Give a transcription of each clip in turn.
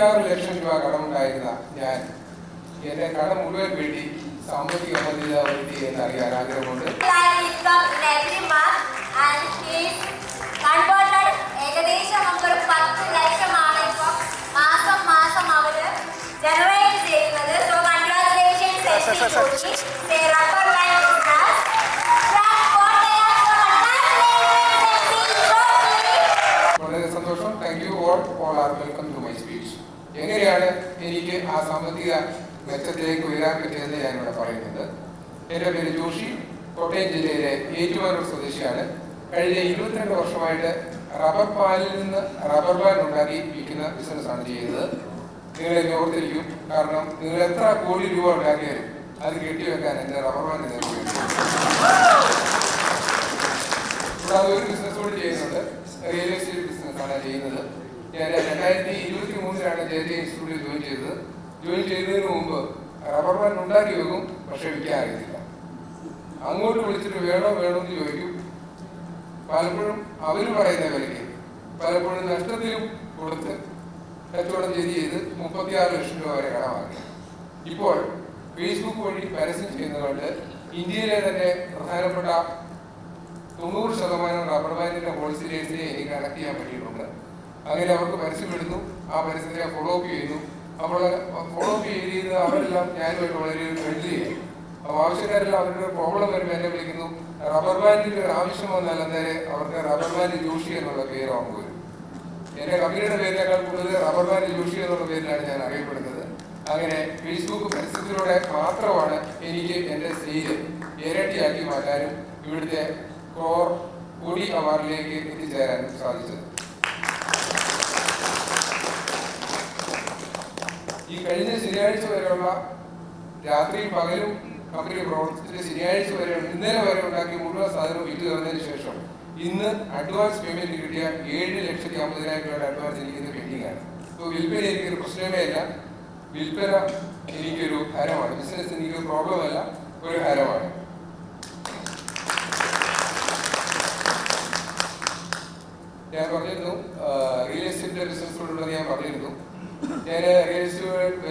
മുപ്പത്തിയാറ് ലക്ഷം രൂപ കടമുണ്ടായിരുന്ന ഞാൻ എന്റെ കടം മുഴുവൻ വീട്ടി സാമ്പത്തിക ഭദ്രത വരുത്തി എന്നറിയാൻ ആഗ്രഹമുണ്ട്. Like income in every month and he's converted ഏകദേശം നമുക്കൊരു പത്ത് ലക്ഷമാണ് ഇപ്പൊ മാസം മാസം അവർ ജനറേറ്റ് ചെയ്യുന്നത് so congratulations rubber line business വളരെ സന്തോഷം. Thank you all all are welcome to my speech എങ്ങനെയാണ് എനിക്ക് ആ സാമ്പത്തിക മെച്ചത്തിലേക്ക് ഉയരാൻ പറ്റിയതെന്ന് ഞാനിവിടെ പറയുന്നത്? എന്റെ പേര് ജോഷി. കോട്ടയം ജില്ലയിലെ ഏറ്റുമാനൂർ സ്വദേശിയാണ്. കഴിഞ്ഞ ഇരുപത്തിരണ്ട് വർഷമായിട്ട് റബ്ബർ പാലിൽ നിന്ന് റബ്ബർ ബാൻ ഉണ്ടാക്കി വിൽക്കുന്ന ബിസിനസ്സാണ് ചെയ്യുന്നത്. നിങ്ങളെ ഓർത്തിരിക്കും. കാരണം നിങ്ങൾ എത്ര കോടി രൂപ ഉണ്ടാക്കിയാലും അത് കെട്ടിവെക്കാൻ എന്റെ റബ്ബർ ബാൻ നിങ്ങൾക്ക് ഒരു ബിസിനസ് കൂടി ചെയ്യുന്നുണ്ട്. റിയൽ എസ്റ്റേറ്റ് ബിസിനസ് ആണ് ചെയ്യുന്നത്. രണ്ടായിരത്തി ഇരുപത്തി മൂന്നിലാണ് ജെ ജെ ഇൻസ്റ്റിറ്റ്യൂട്ടിൽ ജോയിൻ ചെയ്തത്. ജോയിൻ ചെയ്യുന്നതിന് മുമ്പ് റബ്ബർ ബാൻഡ് ഉണ്ടാക്കി വെക്കും പക്ഷെ വിൽക്കാൻ അറിയത്തില്ല. അങ്ങോട്ട് വിളിച്ചിട്ട് വേണോ വേണോ എന്ന് ചോദിക്കും. പലപ്പോഴും അവർ പറയുന്ന വിലയ്ക്ക്. പലപ്പോഴും നഷ്ടത്തിലും കൊടുത്ത് കച്ചവടം ചെയ്ത് ചെയ്ത് മുപ്പത്തിയാറ് ലക്ഷം രൂപ വരെ കടമാക്കി. ഇപ്പോൾ ഫേസ്ബുക്ക് വഴി പരസ്യം ചെയ്യുന്നതുകൊണ്ട് ഇന്ത്യയിലെ തന്നെ പ്രധാനപ്പെട്ട തൊണ്ണൂറ് ശതമാനം റബ്ബർ ബാൻഡിന്റെ ഹോൾസെയിലേഴ്സിനെ എനിക്ക് കണക്ട് ചെയ്യാൻ പറ്റിയിട്ടുണ്ട്. അങ്ങനെ അവർക്ക് പരസ്യം ഇടുന്നു ആ പരസ്യത്തെ ഫോളോ അപ്പ് ചെയ്യുന്നു. അപ്പോൾ ഫോളോ അപ്പ് ചെയ്ത് അവരെല്ലാം ഞാനുമായിട്ട് വളരെ ഫ്രണ്ട്ലി ആയി. അപ്പോൾ ആവശ്യക്കാരെല്ലാം അവരുടെ പ്രോബ്ലം വരുമ്പോൾ എന്നെ വിളിക്കുന്നു. റബ്ബർ ബാൻഡിന്റെ ഒരു ആവശ്യം വന്നാൽ അന്നേരം അവർക്ക് റബ്ബർ ബാൻഡ് ജോഷി എന്നുള്ള പേരാകുമ്പോൾ വരും എന്റെ കമ്പനിയുടെ പേരിനേക്കാൾ കൂടുതൽ റബ്ബർ ബാൻഡ് ജോഷി എന്നുള്ള പേരിലാണ് ഞാൻ അറിയപ്പെടുന്നത്. അങ്ങനെ ഫേസ്ബുക്ക് പരസ്യത്തിലൂടെ മാത്രമാണ് എനിക്ക് എന്റെ സെയിൽ ഇരട്ടിയാക്കി മാറ്റാനും ഇവിടുത്തെ കോർ കൂടി അവാർഡിലേക്ക് എത്തിച്ചേരാനും സാധിച്ചത്. ഈ കഴിഞ്ഞ ശനിയാഴ്ച വരെയുള്ള രാത്രിയും പകലും കമ്പനി പ്രവർത്തിച്ചിട്ട് ശനിയാഴ്ച വരെ ഇന്നലെ വരെ ഉണ്ടാക്കിയ മുഴുവൻ സാധനവും വിറ്റ് തന്നതിന് ശേഷം ഇന്ന് അഡ്വാൻസ് പേയ്മെന്റ് കിട്ടിയ ഏഴ് ലക്ഷത്തി അമ്പതിനായിരം രൂപയുടെ അഡ്വാൻസ് എനിക്ക് പെൻഡിംഗ് ആണ് സോ വിൽപ്പന എനിക്കൊരു പ്രശ്നമേ അല്ല. വിൽപ്പന എനിക്കൊരു ഹരമാണ് ബിസിനസ് എനിക്കൊരു പ്രോബ്ലം അല്ല. ഒരു ഹരമാണ് ഞാൻ പറഞ്ഞിരുന്നു റിയൽ എസ്റ്റേറ്റ് ബിസിനസ് ഞാൻ പറഞ്ഞിരുന്നു. ഞാൻ റിയൽ എസ്റ്റേറ്റ്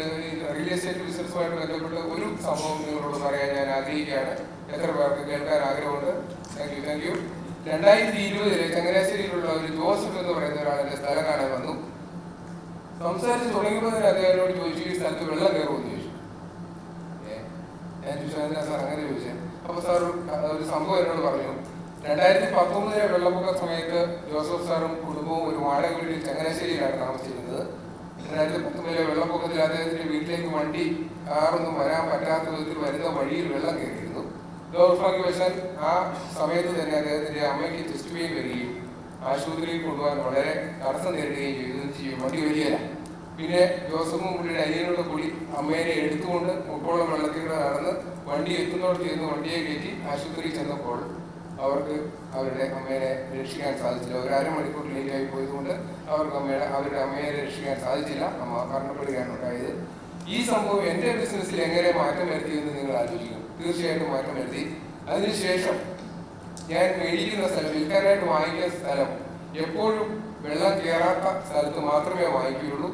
റിയൽ എസ്റ്റേറ്റ് ബിസിനസ്സുമായിട്ട് ബന്ധപ്പെട്ട് ഒരു സംഭവം നിങ്ങളോട് പറയാൻ ഞാൻ ആഗ്രഹിക്കുകയാണ്. എത്ര പേർക്ക് കേൾക്കാൻ ആഗ്രഹമുണ്ട്? താങ്ക് യു താങ്ക് യു രണ്ടായിരത്തി ഇരുപതിൽ ചങ്ങനാശ്ശേരിയിലുള്ള ഒരു ജോസഫ് എന്ന് പറയുന്ന ഒരാൾ സ്ഥലം കാണാൻ വന്നു. സംസാരിച്ച് തുടങ്ങിയപ്പോൾ തന്നെ അദ്ദേഹത്തോട് ചോദിച്ചു ഈ സ്ഥലത്ത് വെള്ളം കയറുമെന്ന് ചോദിച്ചു. ഞാൻ ചോദിച്ചു സാർ? അങ്ങനെ ചോദിച്ചത് അപ്പൊ സാർ ഒരു സംഭവം എന്നോട് പറഞ്ഞു. രണ്ടായിരത്തി പത്തൊമ്പതിലെ വെള്ളപ്പൊക്ക സമയത്ത് ജോസഫ് സാറും കുടുംബവും ഒരു വാടക വീട്ടിൽ ചങ്ങനാശ്ശേരിയിലാണ് താമസിച്ചിരുന്നത്. രണ്ടായിരത്തി പത്തൊമ്പതിലെ വെള്ളപ്പൊക്കത്തിൽ അദ്ദേഹത്തിന്റെ വീട്ടിലേക്ക് വണ്ടി കാറൊന്നും വരാൻ പറ്റാത്ത വിധത്തിൽ വരുന്ന വഴിയിൽ വെള്ളം കയറിയിരുന്നു. ദൗർഭാഗ്യവശാൽ ആ സമയത്ത് തന്നെ അദ്ദേഹത്തിന്റെ അമ്മയ്ക്ക് ചെസ്റ്റ് പെയിൻ വരികയും ആശുപത്രിയിൽ കൊണ്ടുപോകാൻ വളരെ തടസ്സം നേരിടുകയും ചെയ്തു ചെയ്യും. വണ്ടി വരികയില്ല പിന്നെ ജോസഫും പുള്ളിയുടെ അരിയനുള്ള പുള്ളി അമ്മേനെ എടുത്തുകൊണ്ട് മുപ്പോളം വെള്ളത്തിലൂടെ നടന്ന് വണ്ടി എത്തുന്നോട് ചെയ്യുന്ന വണ്ടിയെ കയറ്റി ആശുപത്രിയിൽ ചെന്നപ്പോൾ അവർക്ക് അവരുടെ അമ്മയെ രക്ഷിക്കാൻ സാധിച്ചില്ല. ഒരു അരമണിക്കൂർ ലേറ്റ് ആയി പോയതുകൊണ്ട് അവർക്ക് അമ്മയുടെ അവരുടെ അമ്മയെ രക്ഷിക്കാൻ സാധിച്ചില്ല. അമ്മ മരണപ്പെടുകയാണ് ഉണ്ടായത്. ഈ സംഭവം എന്റെ ബിസിനസ്സിൽ എങ്ങനെ മാറ്റം വരുത്തിയെന്ന് നിങ്ങൾ ആലോചിക്കും. തീർച്ചയായിട്ടും മാറ്റം വരുത്തി. അതിനുശേഷം ഞാൻ മേടിക്കുന്ന സ്ഥലം വിൽക്കാനായിട്ട് വാങ്ങിക്കുന്ന സ്ഥലം എപ്പോഴും വെള്ളം കയറാത്ത സ്ഥലത്ത് മാത്രമേ വാങ്ങിക്കുകയുള്ളൂ.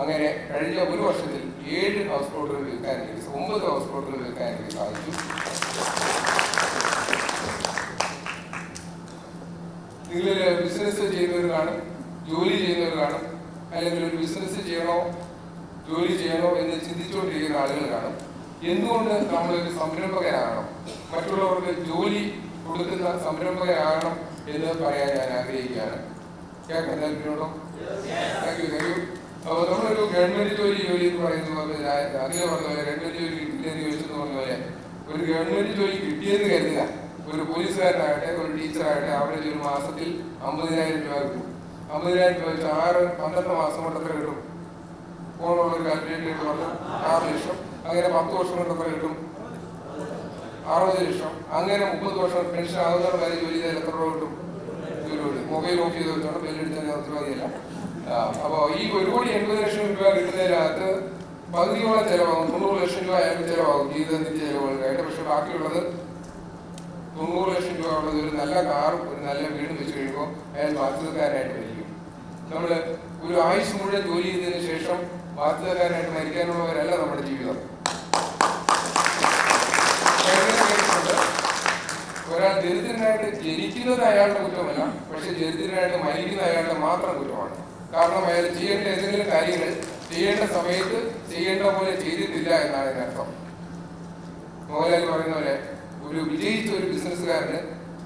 അങ്ങനെ കഴിഞ്ഞ ഒരു വർഷത്തിൽ ഏഴ് ഹൗസ് ബോട്ടുകൾ വിൽക്കാൻ ഒമ്പത് ഹൗസ് ബോട്ടുകൾ വിൽക്കാൻ സാധിച്ചു. നിങ്ങൾ ബിസിനസ് ചെയ്യുന്നവർ കാണും ജോലി ചെയ്യുന്നവർ കാണും അല്ലെങ്കിൽ ഒരു ബിസിനസ് ചെയ്യണോ ജോലി ചെയ്യണോ എന്ന് ചിന്തിച്ചുകൊണ്ടിരിക്കുന്ന ആളുകൾ കാണും. എന്തുകൊണ്ട് നമ്മളൊരു സംരംഭകനാകണം? മറ്റുള്ളവർക്ക് ജോലി കൊടുക്കുന്ന സംരംഭകനാകണം എന്ന് പറയാൻ ഞാൻ ആഗ്രഹിക്കുകയാണ്. കേൾക്കാൻ താല്പര്യമുണ്ടോ താങ്ക് യു താങ്ക് യു അപ്പോൾ നമ്മളൊരു ഗവൺമെന്റ് ജോലി ജോലി എന്ന് പറയുന്നത് അതിലെ പറഞ്ഞ പോലെ ഗവൺമെന്റ് ജോലി കിട്ടിയെന്ന് ചോദിച്ചെന്ന് പറഞ്ഞ പോലെ ഒരു ഗവൺമെന്റ് ജോലി കിട്ടിയെന്ന് കരുതുക. ഒരു പോലീസുകാരനാകട്ടെ ഒരു ടീച്ചറാകട്ടെ ആവറേജ് ഒരു മാസത്തിൽ അമ്പതിനായിരം രൂപ കിട്ടും. അമ്പതിനായിരം രൂപ വെച്ച് ആറ് പന്ത്രണ്ട് മാസം കൊണ്ട് എത്ര കിട്ടും ഫോണുള്ള ഒരു കാൽക്കുലേറ്റർ പറഞ്ഞു ആറ് ലക്ഷം അങ്ങനെ പത്ത് വർഷം കൊണ്ട് എത്ര കിട്ടും. അറുപത് ലക്ഷം അങ്ങനെ മുപ്പത് വർഷം പെൻഷൻ ആകുന്ന വരെ ജോലി ചെയ്താൽ എത്ര രൂപ കിട്ടും? മൊബൈൽ ഓഫ് ചെയ്ത് വെച്ചോണ്ട് ബെല്ലടിച്ചാൽ മതിയല്ല. അപ്പോൾ ഈ ഒരു കോടി എൺപത് ലക്ഷം രൂപ കിട്ടുന്നതിനകത്ത് പകുതിയോളം ചിലവാകും. തൊണ്ണൂറ് ലക്ഷം രൂപ അയാൾക്ക് ചിലവാകും. ജീവിതത്തിന്റെ ചിലവുകൾക്കായിട്ട്. പക്ഷെ ബാക്കിയുള്ളത് തൊണ്ണൂറ് ലക്ഷം രൂപ ഉള്ളത് ഒരു നല്ല കാറും ഒരു നല്ല വീടും വെച്ച് കഴിയുമ്പോൾ അയാൾ ബാധ്യതക്കാരനായിട്ട് മരിക്കും. നമ്മൾ ഒരു ആയുസ് മുഴുവൻ ജോലി ചെയ്തതിന് ശേഷം ബാധ്യതക്കാരനായിട്ട് മരിക്കാനുള്ളവരല്ല നമ്മുടെ ജീവിതം? ഒരാൾ ദരിദ്രനായിട്ട് ജനിക്കുന്നത് അയാളുടെ കുറ്റമല്ല പക്ഷെ ദരിദ്രനായിട്ട് മരിക്കുന്ന അയാളുടെ മാത്രം കുറ്റമാണ്. കാരണം അയാൾ ചെയ്യേണ്ട ഏതെങ്കിലും കാര്യങ്ങൾ ചെയ്യേണ്ട സമയത്ത് ചെയ്യേണ്ട പോലെ ചെയ്തിട്ടില്ല എന്നാണ് ഇതിനർത്ഥം. മോഹൻലാൽ പറയുന്ന പോലെ ഒരു വിജയിച്ച ഒരു ബിസിനസ്സുകാരന്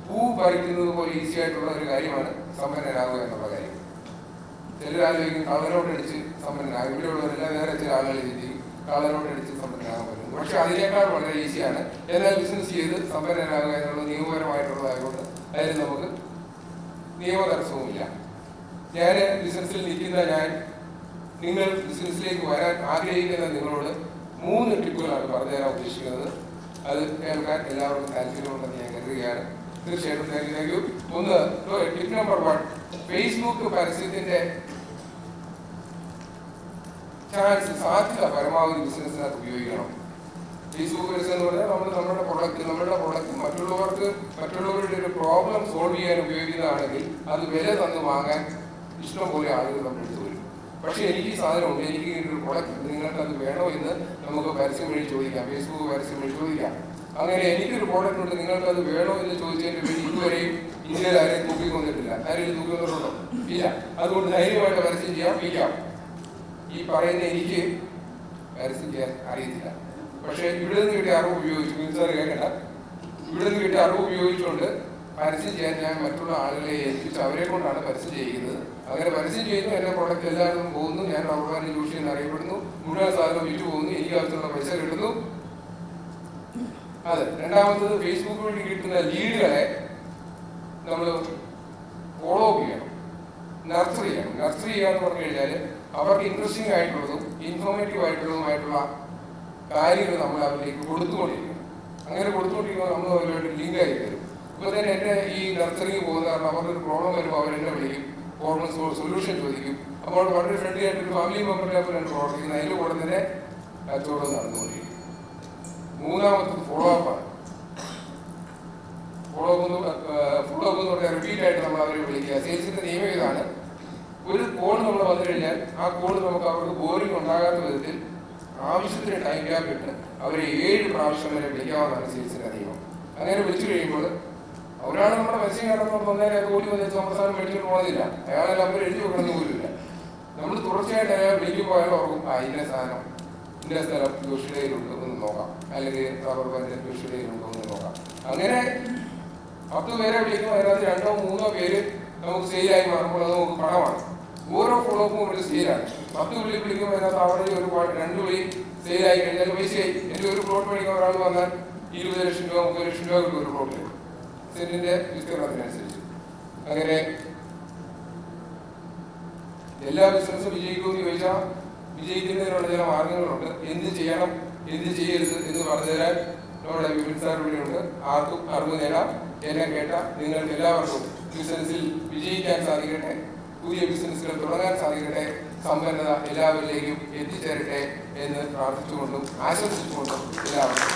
പൂ പറിക്കുന്നത് പോലെ ഈസി ആയിട്ടുള്ള ഒരു കാര്യമാണ് സമ്പന്നനാകുക എന്നുള്ള കാര്യം. ചിലർ ആലോചിക്കും സമ്പന്നരാകും. സമ്പന്നനാകും ഇവിടെയുള്ളവരെല്ലാം വേറെ ചില ആളുകൾ ചിന്തിക്കും കള്ളനോട്ടടിച്ച് സമ്പന്നനാകാൻ പക്ഷെ അതിനേക്കാൾ വളരെ ഈസിയാണ് എന്നാൽ ബിസിനസ് ചെയ്ത് സമ്പന്നനാകുക എന്നുള്ള നിയമപരമായിട്ടുള്ളതായതുകൊണ്ട് അതിന് നമുക്ക് നിയമ തടസ്സവുമില്ല ഞാൻ ബിസിനസ്സിൽ നിൽക്കുന്ന ഞാൻ നിങ്ങൾ ബിസിനസ്സിലേക്ക് വരാൻ ആഗ്രഹിക്കുന്ന നിങ്ങളോട് മൂന്ന് ടിപ്പുകളാണ് പറഞ്ഞു തരാൻ ഉദ്ദേശിക്കുന്നത്. അത് കേൾക്കാൻ എല്ലാവർക്കും താല്പര്യമുണ്ടെന്ന് ഞാൻ കരുതുകയാണ്. തീർച്ചയായിട്ടും താങ്ക് യു ഒന്ന് ടിപ്പ് നമ്പർ വൺ ഫേസ്ബുക്ക് പരസ്യത്തിന്റെ ചാൻസ് സാധ്യത പരമാവധി ബിസിനസ്സിനകത്ത് ഉപയോഗിക്കണം. ഫേസ്ബുക്ക് പരസ്യം എന്ന് പറഞ്ഞാൽ നമ്മൾ നമ്മുടെ പ്രൊഡക്റ്റ് നമ്മുടെ പ്രൊഡക്റ്റ് മറ്റുള്ളവർക്ക് മറ്റുള്ളവരുടെ ഒരു പ്രോബ്ലം സോൾവ് ചെയ്യാൻ ഉപയോഗിക്കുന്നതാണെങ്കിൽ അത് വില തന്ന് വാങ്ങാൻ ഇഷ്ടം പോലെ ആളുകൾ നമ്മൾ എടുത്തു പക്ഷേ എനിക്ക് ഈ സാധനമുണ്ട്. എനിക്ക് ഒരു പ്രൊഡക്റ്റ് നിങ്ങൾക്ക് അത് വേണോ എന്ന് നമുക്ക് പരസ്യം വഴി ചോദിക്കാം. ഫേസ്ബുക്ക് പരസ്യം വഴി ചോദിക്കാം. അങ്ങനെ എനിക്കൊരു പ്രോഡക്റ്റ് ഉണ്ട്. നിങ്ങൾക്ക് അത് വേണോ എന്ന് ചോദിച്ചതിന് വേണ്ടി ഇതുവരെയും ഇന്ത്യയിൽ ആരെയും തൂക്കി കൊന്നിട്ടില്ല. ആരെയും തൂക്കി കൊന്നിട്ടുണ്ടോ? ഇല്ല. അതുകൊണ്ട് ധൈര്യമായിട്ട് പരസ്യം ചെയ്യാം. വിൽക്കാം ഈ പറയുന്ന എനിക്ക് പരസ്യം ചെയ്യാൻ അറിയത്തില്ല. പക്ഷേ ഇവിടെ നിന്ന് കിട്ടിയ അറിവ് ഉപയോഗിച്ചു. മിൻസാർ കേൾക്കണ്ട. ഇവിടെ നിന്ന് കിട്ടിയ അറിവ് ഉപയോഗിച്ചുകൊണ്ട് പരസ്യം ചെയ്യാൻ ഞാൻ മറ്റുള്ള ആളുകളെ ഏൽപ്പിച്ച് അവരെ കൊണ്ടാണ് പരസ്യം ചെയ്യുന്നത്. അങ്ങനെ പരസ്യം ചെയ്യുന്നു എന്റെ പ്രോഡക്റ്റ് എല്ലായിടത്തും പോകുന്നു ഞാൻ റബ്ബർ യൂസ് എന്ന് അറിയപ്പെടുന്നു മുഴുവൻ സാധനം വിറ്റു പോകുന്നു എനിക്ക് ആവശ്യമുള്ള പൈസ കിട്ടുന്നു. അതെ രണ്ടാമത്തത് ഫേസ്ബുക്ക് വഴി കിട്ടുന്ന ലീഡുകളെ നമ്മൾ ഫോളോ അപ്പ് ചെയ്യണം. നർച്ചർ ചെയ്യണം. നർച്ചർ ചെയ്യുക എന്ന് പറഞ്ഞു കഴിഞ്ഞാൽ അവർക്ക് ഇൻട്രസ്റ്റിംഗ് ആയിട്ടുള്ളതും ഇൻഫോർമേറ്റീവ് ആയിട്ടുള്ളതുമായിട്ടുള്ള കാര്യങ്ങൾ നമ്മൾ അവരിലേക്ക് കൊടുത്തുകൊണ്ടിരിക്കണം. അങ്ങനെ കൊടുത്തുകൊണ്ടിരിക്കുമ്പോൾ നമ്മൾ അവരുമായിട്ട് ലിങ്ക് ആയി തരും ഇപ്പോൾ തന്നെ എന്റെ ഈ നർച്ചറിങ് പോകുന്ന കാരണം അവർക്ക് ഒരു പ്രോബ്ലം വരുമ്പോൾ അവരെന്നെ വിളിക്കും. പ്രോബ്ലം സൊല്യൂഷൻ ചോദിക്കും. അപ്പോൾ വളരെ ഫ്രണ്ട്ലി ആയിട്ട് ഒരു ഫാമിലി മെമ്പറിനെ പോലെയാണ് പ്രവർത്തിക്കുന്നത്. അതിൽ കൂടെ തന്നെ കച്ചവടം നടന്നുകൊണ്ടിരിക്കും മൂന്നാമത്തത് ഫോളോ അപ്പാണ് ഫോളോ അപ്പ് ഫോളോ അപ്പ് എന്ന് പറഞ്ഞാൽ റിപ്പീറ്റ് ആയിട്ട് നമ്മൾ അവരെ വിളിക്കുക. സെയിൽസിന്റെ നിയമം ഇതാണ്. ഒരു കോൾ നമ്മൾ വന്നു കഴിഞ്ഞാൽ ആ കോൾ നമുക്ക് അവർക്ക് ബോറിംഗ് ഉണ്ടാകാത്ത വിധത്തിൽ ആവശ്യത്തിന് ടൈം ഗ്യാപ്പ് ഇട്ട് അവരെ ഏഴ് പ്രാവശ്യം വരെ വിളിക്കാവുന്നതാണ് സെയിൽസിന്റെ നിയമം. അങ്ങനെ വിളിച്ചു കഴിയുമ്പോൾ ഒരാൾ നമ്മുടെ പരസ്യം കേട്ടപ്പോൾ വന്നേരം അത് ഓടി വന്നിട്ട് നമ്മുടെ സാധനം മേടിച്ചിട്ട് പോകുന്നില്ല അയാളെ അവർ എഴുതി വെക്കണമെന്ന് പോലുമില്ല നമ്മൾ തുടർച്ചയായിട്ട് അയാൾ വിളിക്കുമ്പോൾ പോയാൽ ഓർക്കും ആ ഇന്ന സാധനം ഇന്ന സ്ഥലം ജോഷിയുടെയിലുണ്ട് എന്ന് നോക്കാം. അല്ലെങ്കിൽ റബ്ബർ ബാൻഡ് ജോഷിയുടെയിലുണ്ടോ എന്ന് നോക്കാം. അങ്ങനെ പത്ത് പേരെ വിളിക്കുമ്പോൾ അതിനകത്ത് രണ്ടോ മൂന്നോ പേര് നമുക്ക് സെയിലായി മാറുമ്പോൾ അത് നമുക്ക് പണമാണ്. ഓരോ ഫോളോപ്പും ഒരു സെയിലാണ് പത്ത് വിളി വിളിക്കുമ്പോൾ അതിനകത്ത് അവിടെ ഒരു രണ്ട് വിളി സെയിലായി കഴിഞ്ഞാൽ പൈസയായി. എന്റെ ഒരു പ്ലോട്ട് മേടിക്കാൻ ഒരാൾ വന്നാൽ ഇരുപത് ലക്ഷം രൂപ മുപ്പത് ലക്ഷം രൂപ കിട്ടും ഒരു പ്ലോട്ടിൽ സെന്റിന്റെ വിസ്തീർണത്തിനനുസരിച്ച്. അങ്ങനെ എല്ലാ ബിസിനസ്സും വിജയിക്കുമെന്ന് ചോദിച്ചാൽ വിജയിക്കുന്നതിനുള്ള ചില മാർഗങ്ങളുണ്ട്. എന്ത് ചെയ്യണം എന്ത് ചെയ്യരുത് എന്ന് പറഞ്ഞു തരാൻ നമ്മുടെ വിപിൻ സാർ ഇവിടെയുണ്ട് ആർക്കും അറിവ് നേടാം. എന്നെ കേട്ട നിങ്ങൾക്ക് എല്ലാവർക്കും ബിസിനസ്സിൽ വിജയിക്കാൻ സാധിക്കട്ടെ പുതിയ ബിസിനസ്സുകൾ തുടങ്ങാൻ സാധിക്കട്ടെ സമ്പന്നത എല്ലാവരിലേക്കും എത്തിച്ചേരട്ടെ എന്ന് പ്രാർത്ഥിച്ചുകൊണ്ടും ആശംസിച്ചുകൊണ്ടും എല്ലാവർക്കും